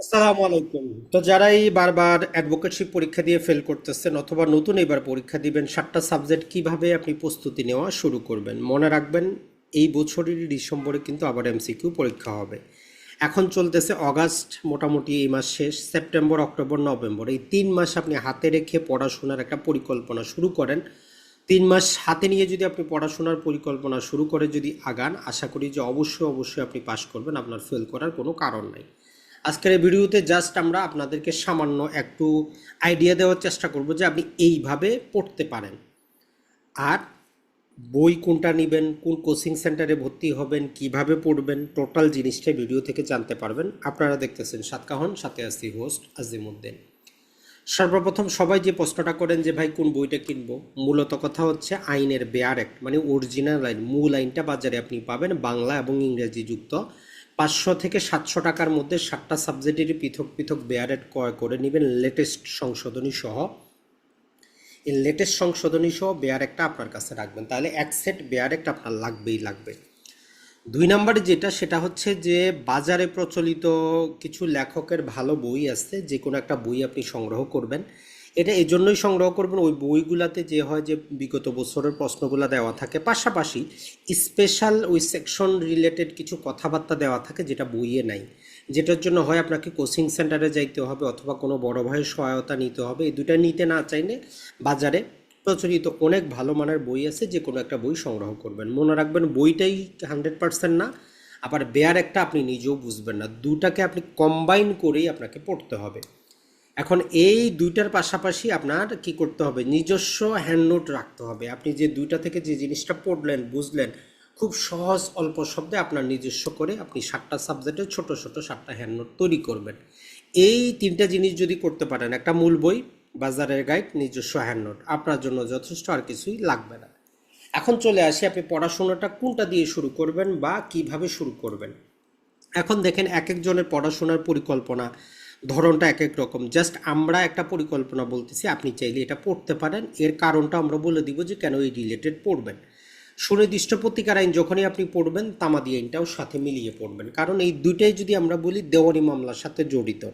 আসসালামু আলাইকুম। তো যারাই বারবার অ্যাডভোকেটশিপ পরীক্ষা দিয়ে ফেল করতেছেন অথবা নতুন এবার পরীক্ষা দিবেন, সাতটা সাবজেক্ট কীভাবে আপনি প্রস্তুতি নেওয়া শুরু করবেন? মনে রাখবেন, এই বছরেরই ডিসেম্বরে কিন্তু আবার এমসিকিউ পরীক্ষা হবে। এখন চলতেছে অগাস্ট মোটামুটি এই মাস শেষ সেপ্টেম্বর অক্টোবর নভেম্বর এই তিন মাস আপনি হাতে রেখে পড়াশোনার একটা পরিকল্পনা শুরু করেন। তিন মাস হাতে নিয়ে যদি আপনি পড়াশোনার পরিকল্পনা শুরু করে যদি আগান, আশা করি যে অবশ্যই অবশ্যই আপনি পাশ করবেন। আপনার ফেল করার কোনো কারণ নাই। আজকের এই ভিডিওতে জাস্ট আমরা আপনাদেরকে সামান্য একটু আইডিয়া দেওয়ার চেষ্টা করব যে আপনি এইভাবে পড়তে পারেন। আর বই কোনটা নেবেন, কোন কোচিং সেন্টারে ভর্তি হবেন, কীভাবে পড়বেন টোটাল জিনিসটা ভিডিও থেকে জানতে পারবেন। আপনারা দেখতেছেন সাতকাহন সাথে আসি হোস্ট আজিমুদ্দিন। সর্বপ্রথম সবাই যে প্রশ্নটা করেন যে, ভাই, কোন বইটা কিনবো? মূলত কথা হচ্ছে আইনের বেয়ার অ্যাক্ট মানে অরিজিনাল আইন মূল আইনটা বাজারে আপনি পাবেন বাংলা এবং ইংরেজি যুক্ত পাঁচশো থেকে সাতশো টাকার মধ্যে সাতটা সাবজেক্টেরই পৃথক পৃথক বেয়ারেট ক্রয় করে নেবেন লেটেস্ট সংশোধনী সহ। এই লেটেস্ট সংশোধনী সহ বেয়ার একটা আপনার কাছে রাখবেন। তাহলে এক সেট বেয়ার একটা আপনার লাগবেই লাগবে। দুই নম্বরে যেটা, সেটা হচ্ছে যে বাজারে প্রচলিত কিছু লেখকের ভালো বই আছে যে কোনো একটা বই আপনি সংগ্রহ করবেন। এটা এই জন্যই সংগ্রহ করবেন ওই বইগুলাতে যে হয় যে বিগত বছরের প্রশ্নগুলো দেওয়া থাকে। পাশাপাশি স্পেশাল ওই সেকশন রিলেটেড কিছু কথাবার্তা দেওয়া থাকে যেটা বইয়ে নাই। যেটার জন্য হয় আপনাকে কোচিং সেন্টারে যাইতে হবে অথবা কোনো বড় ভাইয়ের সহায়তা নিতে হবে। এই দুটা নিতে না চাইলে বাজারে প্রচলিত অনেক ভালো মানের বই আছে যে কোনো একটা বই সংগ্রহ করবেন। মনে রাখবেন বইটাই হান্ড্রেড পার্সেন্ট না, আবার বেয়ার একটা আপনি নিজেও বুঝবেন না। দুটাকে আপনি কম্বাইন করেই আপনাকে পড়তে হবে। এখন এই দুইটার পাশাপাশি আপনার কি করতে হবে? নিজস্ব হ্যান্ডনোট রাখতে হবে। আপনি যে দুইটা থেকে যে জিনিসটা পড়লেন, বুঝলেন, খুব সহজ অল্প শব্দে আপনার নিজস্ব করে আপনি সাতটা সাবজেক্টে ছোট ছোট সাতটা হ্যান্ডনোট তৈরি করবেন। এই তিনটা জিনিস যদি করতে পারেন, একটা মূল বই, বাজারের গাইড, নিজস্ব হ্যান্ডনোট আপনার জন্য যথেষ্ট আর কিছুই লাগবে না। এখন চলে আসি, আপনি পড়াশোনাটা কোনটা দিয়ে শুরু করবেন বা কীভাবে শুরু করবেন? এখন দেখেন, এক একজনের পড়াশোনার পরিকল্পনা ধরনটা এক এক রকম। জাস্ট আমরা একটা পরিকল্পনা বলতেছি, আপনি চাইলে এটা পড়তে পারেন। এর কারণটা আমরা বলে দিব যে কেন এই রিলেটেড পড়বেন। সুনির্দিষ্ট প্রতিকার আইন যখনই আপনি পড়বেন, তামাদি আইনটাও সাথে মিলিয়ে পড়বেন। কারণ এই দুইটাই যদি আমরা বলি, দেওয়ানি মামলার সাথে জড়িত।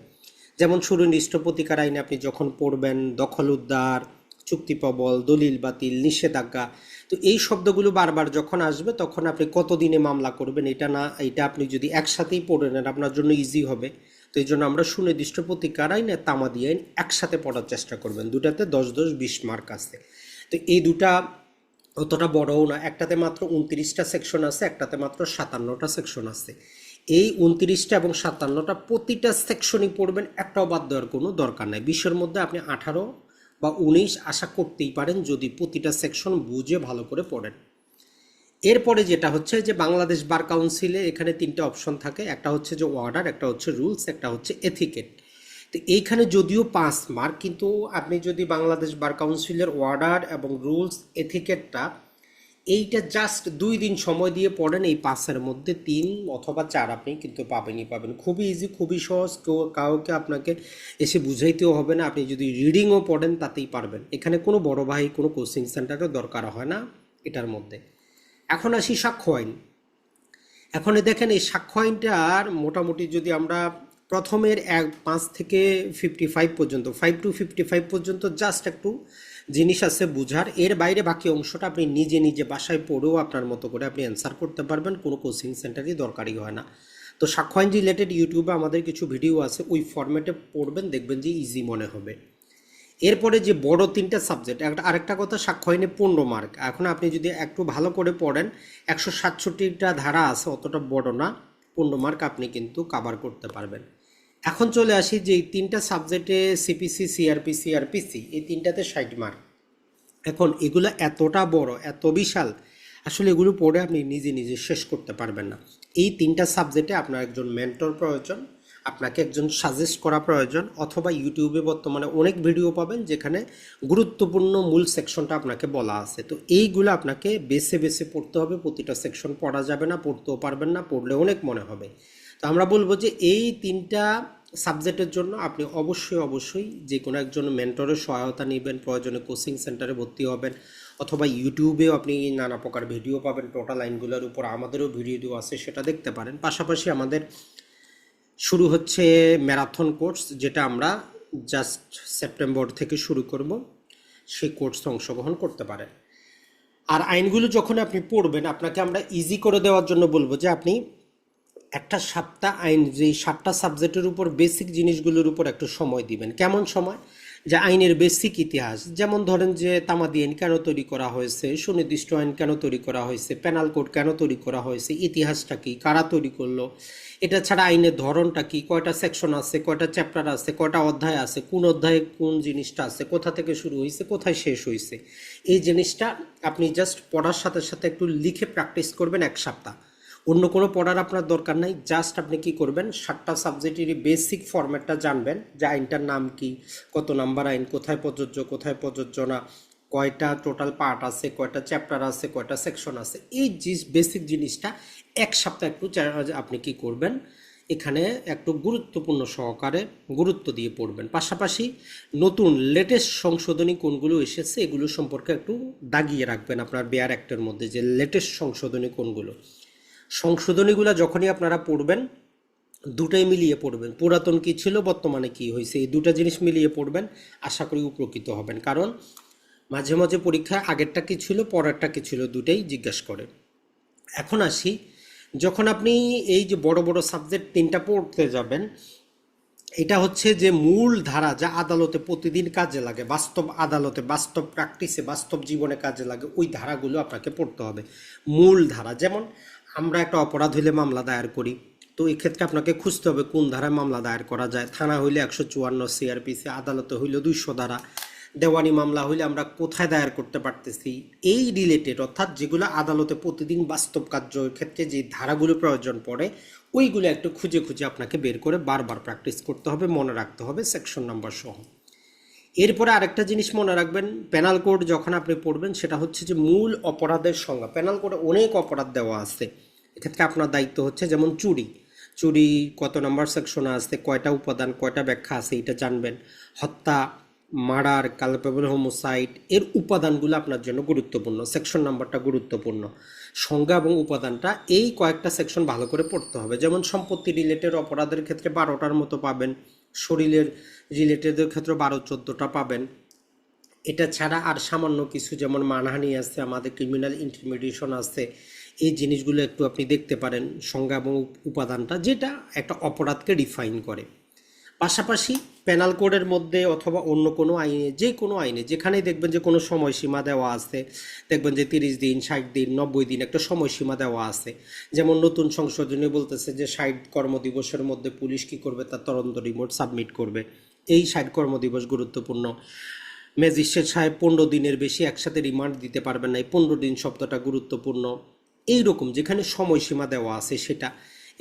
যেমন সুনির্দিষ্ট প্রতিকার আইনে আপনি যখন পড়বেন, দখল উদ্ধার, চুক্তি প্রবল, দলিল বাতিল, নিষেধাজ্ঞা, তো এই শব্দগুলো বারবার যখন আসবে, তখন আপনি কতদিনে মামলা করবেন, এটা না, এটা আপনি যদি একসাথেই পড়ে নেন, আপনার জন্য ইজি হবে। তো এই জন্য আমরা সুনির্দিষ্ট প্রতিকার আইন আর তামাদি আইন একসাথে পড়ার চেষ্টা করবেন। দুটাতে দশ দশ বিশ মার্ক আছে। তো এই দুটা অতটা বড়ও না, একটাতে মাত্র উনত্রিশটা সেকশন আছে, একটাতে মাত্র সাতান্নটা সেকশন আছে। এই উনত্রিশটা এবং সাতান্নটা প্রতিটা সেকশনই পড়বেন, একটাও বাদ দেওয়ার কোনো দরকার নাই। বিশ্বের মধ্যে আপনি আঠারো বা উনিশ আশা করতেই পারেন যদি প্রতিটা সেকশন বুঝে ভালো করে পড়েন। এরপরে যেটা হচ্ছে যে বাংলাদেশ বার কাউন্সিলে এখানে তিনটে অপশন থাকে, একটা হচ্ছে যে অর্ডার একটা হচ্ছে রুলস একটা হচ্ছে এথিকেট তো এইখানে যদিও পাঁচ মার্ক কিন্তু আপনি যদি বাংলাদেশ বার কাউন্সিলের অর্ডার এবং রুলস এথিকেটটা এইটা জাস্ট দুই দিন সময় দিয়ে পড়েন, এই পাঁচের মধ্যে তিন অথবা চার আপনি কিন্তু পাবেনই পাবেন। খুবই ইজি খুবই সহজ, কেউ কাউকে আপনাকে এসে বুঝাইতেও হবে না, আপনি যদি রিডিংও পড়েন তাতেই পারবেন। এখানে কোনো বড় ভাই, কোনো কোচিং সেন্টারের দরকার হয় না এটার মধ্যে। এখন আসি সাক্ষ্য আইন। এখন দেখেন এই সাক্ষ্য আইনটার মোটামুটি যদি আমরা প্রথমের এক, পাঁচ থেকে ফিফটি ফাইভ পর্যন্ত ফাইভ টু ফিফটি ফাইভ পর্যন্ত জাস্ট একটু জিনিস আছে বুঝার। এর বাইরে বাকি অংশটা আপনি নিজে নিজে বাসায় পড়েও আপনার মতো করে আপনি অ্যান্সার করতে পারবেন, কোনো কোচিং সেন্টারই দরকারই হয় না। তো সাক্ষ্য আইন রিলেটেড ইউটিউবে আমাদের কিছু ভিডিও আছে, ওই ফরম্যাটে পড়বেন, দেখবেন যে ইজি মনে হবে। এরপরে যে বড় তিনটা সাবজেক্ট একটা, আরেকটা কথা সাক্ষ্য আইনে পনেরো মার্ক এখন আপনি যদি একটু ভালো করে পড়েন, একশো সাতষট্টিটা ধারা আছে, অতটা বড় না, পনেরো মার্ক আপনি কিন্তু কাভার করতে পারবেন। এখন চলে আসি যে তিনটা সাবজেক্টে সিপিসি সিআরপি সিআরপিসি এই তিনটাতে ষাট মার্ক এখন এগুলো এতটা বড়, এত বিশাল, আসলে এগুলো পড়ে আপনি নিজে নিজে শেষ করতে পারবেন না। এই তিনটা সাবজেক্টে আপনার একজন মেন্টর প্রয়োজন আপনাকে একজন সাজেস্ট করা প্রয়োজন অথবা ইউটিউবে বর্তমানে অনেক ভিডিও পাবেন যেখানে গুরুত্বপূর্ণ মূল সেকশনটা আপনাকে বলা আছে। তো এইগুলো আপনাকে বেছে বেছে পড়তে হবে, প্রতিটা সেকশন পড়া যাবে না, পড়তেও পারবেন না, পড়লে অনেক মনে হবে। তো আমরা বলব যে এই তিনটা সাবজেক্টের জন্য আপনি অবশ্যই অবশ্যই যে কোনো একজন মেন্টরের সহায়তা নেবেন, প্রয়োজনে কোচিং সেন্টারে ভর্তি হবেন অথবা ইউটিউবেও আপনি নানা প্রকার ভিডিও পাবেন টোটাল লাইনগুলোর উপর আমাদেরও ভিডিও আছে, সেটা দেখতে পারেন। পাশাপাশি আমাদের শুরু হচ্ছে ম্যারাথন কোর্স, যেটা আমরা জাস্ট সেপ্টেম্বর থেকে শুরু করব। সেই কোর্সে অংশগ্রহণ করতে পারেন। আর আইনগুলো যখন আপনি পড়বেন, আপনাকে আমরা ইজি করে দেওয়ার জন্য বলব যে আপনি একটা সাতটা আইন যে সাতটা সাবজেক্টের উপর বেসিক জিনিসগুলোর উপর একটু সময় দিবেন। কেমন সময়? যে আইনের বেসিক ইতিহাস, যেমন ধরেন যে তামাদি আইন কেন তৈরি করা হয়েছে, সুনির্দিষ্ট আইন কেন তৈরি করা হয়েছে প্যানাল কোড কেন তৈরি করা হয়েছে, ইতিহাসটা কি, কারা তৈরি করল, এটা ছাড়া আইনের ধরনটা কি, কয়টা সেকশন আছে, কয়টা চ্যাপ্টার আছে, কয়টা অধ্যায় আছে, কোন অধ্যায়ে কোন জিনিসটা আছে, কোথা থেকে শুরু হয়েছে, কোথায় শেষ হয়েছে, এই জিনিসটা আপনি জাস্ট পড়ার সাথে সাথে একটু লিখে প্র্যাকটিস করবেন এক সপ্তাহ। অন্য কোনো পড়ার আপনার দরকার নাই জাস্ট আপনি কি করবেন, সাতটা সাবজেক্টেরই বেসিক ফরম্যাটটা জানবেন, যে আইনটার নাম কি, কত নাম্বার আইন, কোথায় প্রযোজ্য কোথায় প্রযোজ্য না, কয়টা টোটাল পার্ট আছে, কয়টা চ্যাপ্টার আছে, কয়টা সেকশন আছে, এই জিনিস বেসিক জিনিসটা এক সপ্তাহ একটু আপনি কি করবেন, এখানে একটু গুরুত্বপূর্ণ সহকারে গুরুত্ব দিয়ে পড়বেন। পাশাপাশি নতুন লেটেস্ট সংশোধনী কোনগুলো এসেছে, এগুলো সম্পর্কে একটু দাগিয়ে রাখবেন আপনার বেয়ার অ্যাক্টের মধ্যে, যে লেটেস্ট সংশোধনী কোনগুলো। সংশোধনীগুলো যখনই আপনারা পড়বেন, দুটাই মিলিয়ে পড়বেন। পুরাতন কি ছিল, বর্তমানে কি হয়েছে এই দুটা জিনিস মিলিয়ে পড়বেন, আশা করি উপকৃত হবেন। কারণ মাঝে মাঝে পরীক্ষায় আগেরটা কি ছিল, পরেরটা কি ছিল, দুটাই জিজ্ঞেস করে এখন আসি, যখন আপনি এই যে বড় বড় সাবজেক্ট তিনটা পড়তে যাবেন, এটা হচ্ছে যে মূল ধারা যা আদালতে প্রতিদিন কাজে লাগে, বাস্তব আদালতে, বাস্তব প্র্যাকটিসে, বাস্তব জীবনে কাজে লাগে, ওই ধারাগুলো আপনাকে পড়তে হবে। মূল ধারা, যেমন আমরা একটা অপরাধ হইলে মামলা দায়ের করি। তো এই ক্ষেত্রে আপনাকে খুঁজতে হবে কোন ধারায় মামলা দায়ের করা যায়। থানা হইলে একশো চুয়ান্ন সিআরপিসি আদালতে হইলে দুইশো ধারা। দেওয়ানি মামলা হইলে আমরা কোথায় দায়ের করতে পারতেছি। এই রিলেটেড অর্থাৎ যেগুলো আদালতে প্রতিদিন বাস্তব কার্যের ক্ষেত্রে যে ধারাগুলো প্রয়োজন পড়ে, ওইগুলো একটু খুঁজে খুঁজে আপনাকে বের করে বারবার প্র্যাকটিস করতে হবে, মনে রাখতে হবে সেকশন নাম্বার সহ। এরপরে আরেকটা জিনিস মনে রাখবেন পেনাল কোড যখন আপনি পড়বেন সেটা হচ্ছে যে মূল অপরাধের সংজ্ঞা। পেনাল কোডে অনেক অপরাধ দেওয়া আছে, এক্ষেত্রে আপনার দায়িত্ব হচ্ছে যেমন চুরি। চুরি কত নাম্বার সেকশনে আছে, কয়টা উপাদান, কয়টা ব্যাখ্যা আছে এটা জানবেন। হত্যা, মার্ডার কালপেবল হোমোসাইড এর উপাদানগুলো আপনার জন্য গুরুত্বপূর্ণ সেকশন নাম্বারটা গুরুত্বপূর্ণ। সংজ্ঞা এবং উপাদানটা এই কয়েকটা সেকশন ভালো করে পড়তে হবে। যেমন সম্পত্তি রিলেটেড অপরাধের ক্ষেত্রে বারোটার মতো পাবেন শরীরের রিলেটেডের ক্ষেত্রে বারো, চোদ্দোটা পাবেন। এটা ছাড়া আর সামান্য কিছু, যেমন মানহানি আছে, আমাদের ক্রিমিনাল ইন্টিমিডিয়েশন আছে, এই জিনিসগুলো একটু আপনি দেখতে পারেন, সংজ্ঞা এবং উপাদানটা, যেটা একটা অপরাধকে ডিফাইন করে। পাশাপাশি পেনাল কোডের মধ্যে অথবা অন্য কোনো আইনে, যে কোনো আইনে, যেখানেই দেখবেন যে কোনো সময়সীমা দেওয়া আছে, দেখবেন যে তিরিশ দিন, ষাট দিন, নব্বই দিন একটা সময়সীমা দেওয়া আছে। যেমন নতুন সংশোধনী বলতেছে যে ষাট কর্মদিবসের মধ্যে পুলিশ কি করবে? তার তদন্ত রিমোট সাবমিট করবে। এই ষাট কর্মদিবস গুরুত্বপূর্ণ। ম্যাজিস্ট্রেট সাহেব পনেরো দিনের বেশি একসাথে রিমান্ড দিতে পারবেন না, এই পনেরো দিন শব্দটা গুরুত্বপূর্ণ। এই রকম যেখানে সময়সীমা দেওয়া আছে সেটা।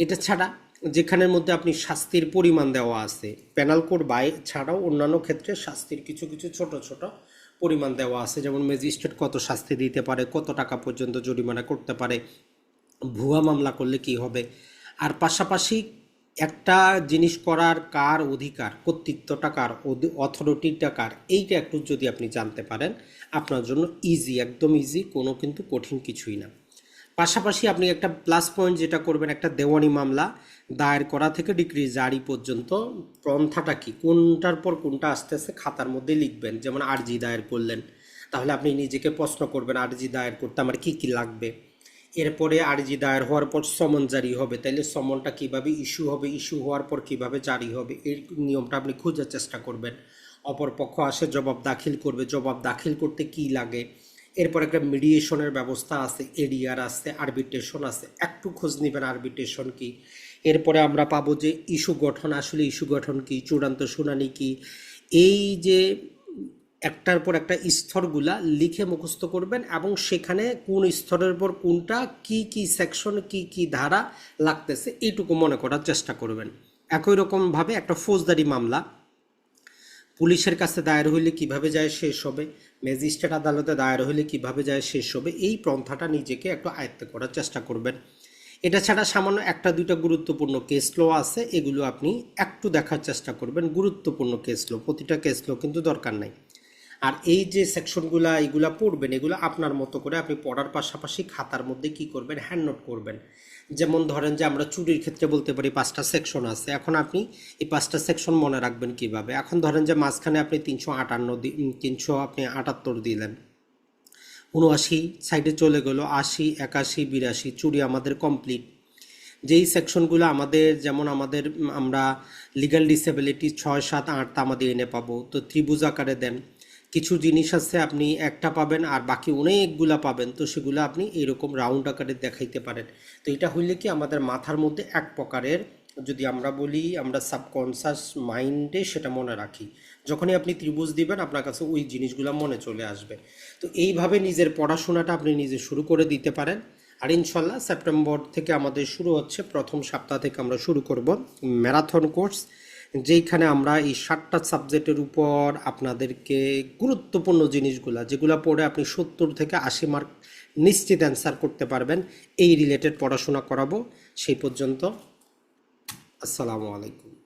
এটা ছাড়া যেখানের মধ্যে আপনি শাস্তির পরিমাণ দেওয়া আছে। পেনাল কোড বাই ছাড়াও অন্যান্য ক্ষেত্রে শাস্তির কিছু কিছু ছোট ছোট পরিমাণ দেওয়া আছে। যেমন ম্যাজিস্ট্রেট কত শাস্তি দিতে পারে, কত টাকা পর্যন্ত জরিমানা করতে পারে, ভুয়া মামলা করলে কি হবে। আর পাশাপাশি একটা জিনিস করার কার অধিকার, কর্তৃত্বটা কার অথরিটিটা কার, এইটা একটু যদি আপনি জানতে পারেন, আপনার জন্য ইজি একদম ইজি কোনো কিন্তু কঠিন কিছুই না। পাশাপাশি আপনি একটা প্লাস পয়েন্ট যেটা করবেন, একটা দেওয়ানি মামলা। দায়ের করা থেকে ডিগ্রি জারি পর্যন্ত পন্থাটা কি? কোনটার পর কোনটা আস্তে আস্তে খাতার মধ্যে লিখবেন? যেমন আরজি দায়ের করলেন। তাহলে আপনি নিজেকে প্রশ্ন করবেন, আরজি দায়ের করতে আমার কি কি লাগবে? এরপরে আরজি দায়ের হওয়ার পর সমন জারি হবে। তাইলে সমনটা কীভাবে ইস্যু হবে, ইস্যু হওয়ার পর কীভাবে জারি হবে? এই নিয়মটা আপনি খোঁজার চেষ্টা করবেন। অপর পক্ষ আসে জবাব দাখিল করবে। জবাব দাখিল করতে কি লাগে? এরপর একটা মিডিয়েশনের ব্যবস্থা আছে এডিআর আছে আরবিট্রেশন আছে। একটু খোঁজ নেবেন আরবিট্রেশন কি? এরপরে আমরা পাবো যে ইস্যু গঠন, আসলে ইস্যু গঠন কি, চূড়ান্ত শুনানি কি। এই যে একটার পর একটা স্তরগুলা লিখে মুখস্থ করবেন এবং সেখানে কোন স্তরের পর কোনটা, কি কি সেকশন কি কি ধারা লাগতেছে, এইটুকু মনে করার চেষ্টা করবেন। একই রকমভাবে একটা ফৌজদারি মামলা। পুলিশের কাছে দায়ের হইলে কীভাবে যায়, শেষ হবে। ম্যাজিস্ট্রেট আদালতে দায়ের হইলে কীভাবে যায়, শেষ হবে। এই পন্থাটা নিজেকে একটু আয়ত্ত করার চেষ্টা করবেন। এটা ছাড়া সামান্য একটা দুইটা গুরুত্বপূর্ণ কেস লো আছে, এগুলো আপনি একটু দেখার চেষ্টা করবেন। গুরুত্বপূর্ণ কেস লো প্রতিটা কেস লো কিন্তু দরকার নাই। আর এই যে সেকশনগুলো এগুলা পড়বেন, এগুলো আপনার মতো করে আপনি পড়ার পাশাপাশি খাতার মধ্যে কি করবেন হ্যান্ড নোট করবেন। যেমন ধরেন যে আমরা চুরির ক্ষেত্রে বলতে পারি পাঁচটা সেকশন আছে, এখন আপনি এই পাঁচটা সেকশন মনে রাখবেন কীভাবে? এখন ধরেন যে মাঝখানে আপনি তিনশো আটান্ন তিনশো আপনি আটাত্তর দিলেন। উনআশি সাইডে চলে গেল, আশি, একাশি, বিরাশি, চুরি আমাদের কমপ্লিট যেই সেকশনগুলো আমাদের, যেমন আমাদের আমরা লিগ্যাল ডিসেবিলিটি ছয়, সাত আটটা আমাদের এনে পাবো, তো ত্রিভুজ আকারে দেন। কিছু জিনিস আছে আপনি একটা পাবেন আর বাকি অনেকগুলা পাবেন, তো সেগুলো আপনি এরকম রাউন্ড আকারে দেখাইতে পারেন। তো এটা হইলে কি আমাদের মাথার মধ্যে এক প্রকারের, যদি আমরা বলি আমরা সাবকনসাস মাইন্ডে সেটা মনে রাখি। যখনই আপনি ত্রিভুজ দিবেন, আপনার কাছে ওই জিনিসগুলো মনে চলে আসবে। তো এইভাবে নিজের পড়াশোনাটা আপনি নিজে শুরু করে দিতে পারেন। আর ইনশাল্লাহ সেপ্টেম্বর থেকে আমাদের শুরু হচ্ছে, প্রথম সপ্তাহ থেকে আমরা শুরু করব ম্যারাথন কোর্স, যেইখানে আমরা এই সাতটা সাবজেক্টের উপর আপনাদেরকে গুরুত্বপূর্ণ জিনিসগুলা, যেগুলো পড়ে আপনি সত্তর থেকে আশি মার্ক নিশ্চিত অ্যান্সার করতে পারবেন, এই রিলেটেড পড়াশোনা করাবো। সেই পর্যন্ত, আসসালামু আলাইকুম।